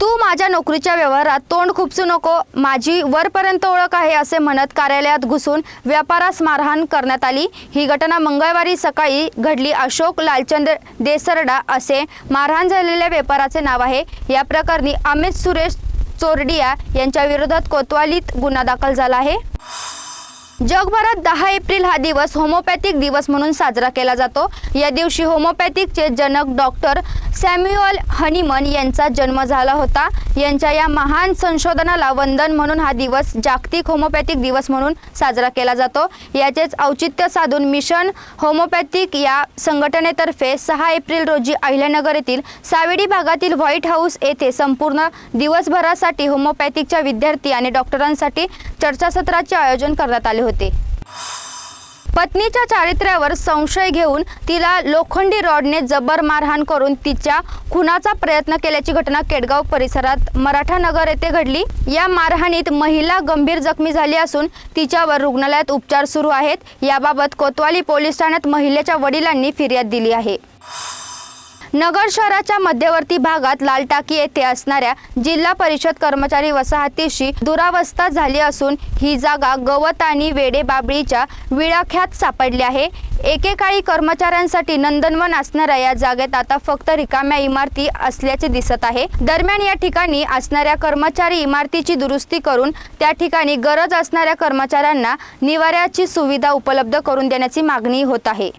तू माझ्या नोकरीच्या व्यवहारात तोंड खुपसू नको. माझी वरपर्यंत ओळख आहे असे म्हणत कार्यालयात घुसून व्यापारास मारहाण करण्यात आली. ही घटना मंगळवारी सकाळी घडली. अशोक लालचंद देसरडा असे मारहाण झालेल्या व्यापाराचे नाव आहे. या प्रकरणी अमित सुरेश चोरडिया यांच्या विरोधात कोतवालीत गुन्हा दाखल झाला आहे. जगभरात दहा एप्रिल हा दिवस होमोपॅथिक दिवस म्हणून साजरा केला जातो. या दिवशी होमोपॅथिकचे जनक डॉक्टर सॅम्युअल हनीमन यांचा जन्म झाला होता. यांच्या या महान संशोधनाला वंदन म्हणून हा दिवस जागतिक होमोपॅथिक दिवस म्हणून साजरा केला जातो. याचेच औचित्य साधून मिशन होमोपॅथिक या संघटनेतर्फे सहा एप्रिल रोजी अहिल्यानगर येथील सावेडी भागातील व्हाईट हाऊस येथे संपूर्ण दिवसभरासाठी होमोपॅथिकच्या विद्यार्थी आणि डॉक्टरांसाठी चर्चासत्राचे आयोजन करण्यात आले होते. पत्नीच्या चारित्र्यावर संशय घेऊन तिला लोखंडी रॉडने जबर मारहाण करून तिच्या खुनाचा प्रयत्न केल्याची घटना केडगाव परिसरात मराठा नगर येथे घडली. या मारहाणीत महिला गंभीर जखमी झाली असून तिच्यावर रुग्णालयात उपचार सुरू आहेत. याबाबत कोतवाली पोलीस ठाण्यात महिलेच्या वडिलांनी फिर्याद दिली आहे. नगर शहराच्या मध्यवर्ती भागात लालटाकी येथे असणाऱ्या जिल्हा परिषद कर्मचारी वसाहतीशी दुरावस्था झाली असून ही जागा गवत आणि वेडेबाबळीच्या विळाख्यात सापडली आहे. एकेकाळी कर्मचाऱ्यांसाठी नंदनवन असणाऱ्या या जागेत आता फक्त रिकाम्या इमारती असल्याचे दिसत आहे. दरम्यान या ठिकाणी असणाऱ्या कर्मचारी इमारतीची दुरुस्ती करून त्या ठिकाणी गरज असणाऱ्या कर्मचाऱ्यांना निवाऱ्याची सुविधा उपलब्ध करून देण्याची मागणी होत आहे.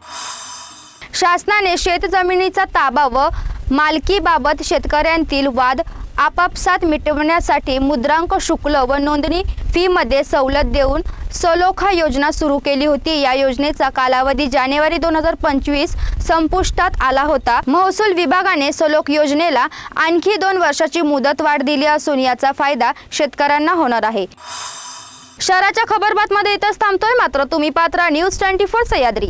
शासनाने शेतजमिनीचा ताबा व मालकीबाबत शेतकऱ्यांतील वाद आपापसात मिटवण्यासाठी मुद्रांक शुल्क व नोंदणी फीमध्ये सवलत देऊन सलोखा योजना सुरू केली होती. या योजनेचा कालावधी जानेवारी दोन हजार पंचवीस संपुष्टात आला होता. महसूल विभागाने सलोख योजनेला आणखी दोन वर्षाची मुदतवाढ दिली असून याचा फायदा शेतकऱ्यांना होणार आहे. शहराच्या खबरबातमध्ये इथंच थांबतोय. मात्र तुम्ही पात्रा न्यूज ट्वेंटी फोर सह्याद्री